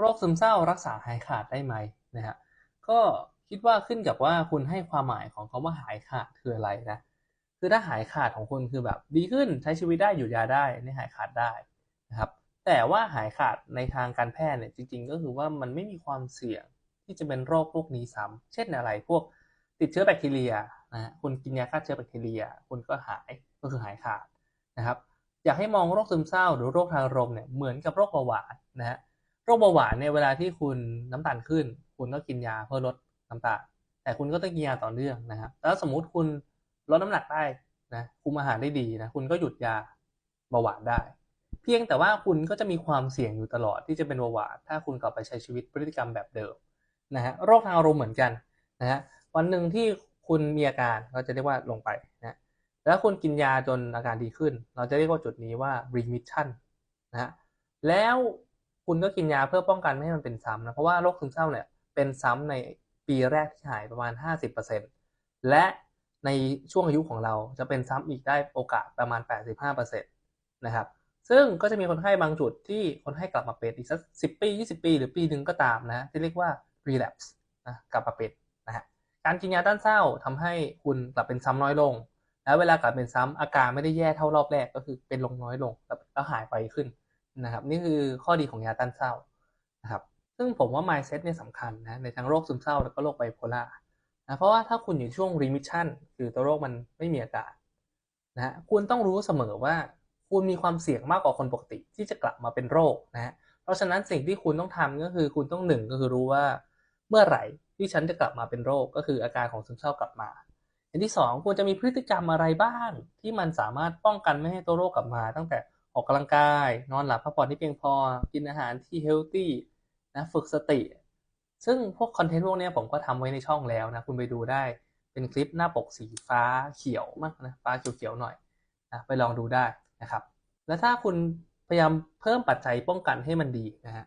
โรคซึมเศร้ารักษาหายขาดได้ไหมนะฮะก็คิดว่าขึ้นกับว่าคุณให้ความหมายของคาว่าหายขาดคืออะไรนะคือถ้าหายขาดของคุณคือแบบดีขึ้นใช้ชีวิตได้อยู่ยาได้นี่หายขาดได้นะครับแต่ว่าหายขาดในทางการแพทย์เนี่ยจริง ๆ ก็คือว่ามันไม่มีความเสี่ยงที่จะเป็นโรคพวกนี้ซ้ำเช่นอะไรพวกติดเชื้อแบคทีเรียนะฮะคุณกินยาฆ่าเชื้อแบคทีเรีย คุณก็หายก็คือหายขาดนะครับอยากให้มองโรคซึมเศร้าหรือโรคทางอารมณ์เนี่ยเหมือนกับโรคเบาหวานนะฮะ รคเบาหวานเนี่ยเวลาที่คุณน้ำตาลขึ้น คุณก็กินยาเพื่อลดน้ำตาล แต่คุณก็ต้องกินยาต่อเนื่องนะครับแล้วสมมุติคุณลดน้ำหนักได้นะคุมอาหารได้ดีนะคุณก็หยุดยาเบาหวานได้ เพียงแต่ว่าคุณก็จะมีความเสี่ยงอยู่ตลอดที่จะเป็นเบาหวานถ้าคุณกลับไปใช้ชีวิตพฤติกรรมแบบเดิมนะฮะโรคทางอารมณ์เหมือนกันนะฮะวันหนึ่งที่คุณมีอาการเราจะเรียกว่าลงไปนะแล้วคุณกินยาจนอาการดีขึ้น เราจะเรียกว่าจุดนี้ว่า remission นะฮะแล้ว คุณก็กินยาเพื่อป้องกันไม่ให้มันเป็นซ้ำนะ เพราะว่าโรคซึมเศร้าเนี่ยเป็นซ้ำในปีแรกที่หายประมาณ 50%และในช่วงอายุของเราจะเป็นซ้ำอีกได้โอกาสประมาณ 85%นะครับ ซึ่งก็จะมีคนไข้บางจุดที่คนไข้กลับมาเป็นอีกสัก 10 ปี 20 ปี หรือปีหนึ่งก็ตามนะ ที่เรียกว่า relapse นะกลับมาเป็นนะฮะ การกินยาต้านเศร้าทำให้คุณกลับเป็นซ้ำน้อยลง แล้วเวลากลับเป็นซ้ำอาการไม่ได้แย่เท่ารอบแรกก็คือเป็นลงน้อยลงแล้วหายไปขึ้น นะครับ นี่คือข้อดีของยาต้านเศร้านะครับ ซึ่งผมว่า mindset เนี่ยสำคัญนะในทั้งโรคซึมเศร้าแล้วก็โรคไบโพล่านะเพราะว่าถ้าคุณอยู่ช่วง remission คือตัวโรคมันไม่มีอาการนะคุณต้องรู้เสมอว่าคุณมีความเสี่ยงมากกว่าคนปกติที่จะกลับมาเป็นโรคนะฮะเพราะฉะนั้นสิ่งที่คุณต้องทำก็คือคุณต้องหนึ่งก็คือรู้ว่าเมื่อไหร่ที่ฉันจะกลับมาเป็นโรคก็คืออาการของซึมเศร้ากลับมาอย่างที่สองควรจะมีพฤติกรรมอะไรบ้าง ที่มันสามารถป้องกันไม่ให้ตัวโรคกลับมา ตั้งแต่ ออกกำลังกาย นอนหลับพักผ่อนที่เพียงพอ กินอาหารที่เฮลตี้นะฝึกสติ ซึ่งพวกคอนเทนต์พวกนี้ผมก็ทำไว้ในช่องแล้วนะคุณไปดูได้เป็นคลิปหน้าปกสีฟ้าเขียวมากนะฟ้าเขียวๆหน่อยนะไปลองดูได้นะครับ แล้วถ้าคุณพยายามเพิ่มปัจจัยป้องกันให้มันดีนะฮะ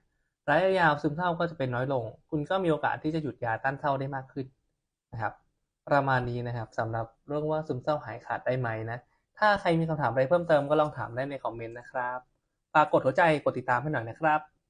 ระยะยาวซึมเศร้าก็จะเป็นน้อยลง คุณก็มีโอกาสที่จะหยุดยาต้านเศร้าได้มากขึ้นนะครับ ประมาณนี้นะครับสำหรับเรื่องว่าซึมเศร้าหายขาดได้ไหมนะ ถ้าใครมีคำถามอะไรเพิ่มเติมก็ลองถามได้ในคอมเมนต์นะครับ ฝากกดหัวใจ กดติดตามให้หน่อยนะครับ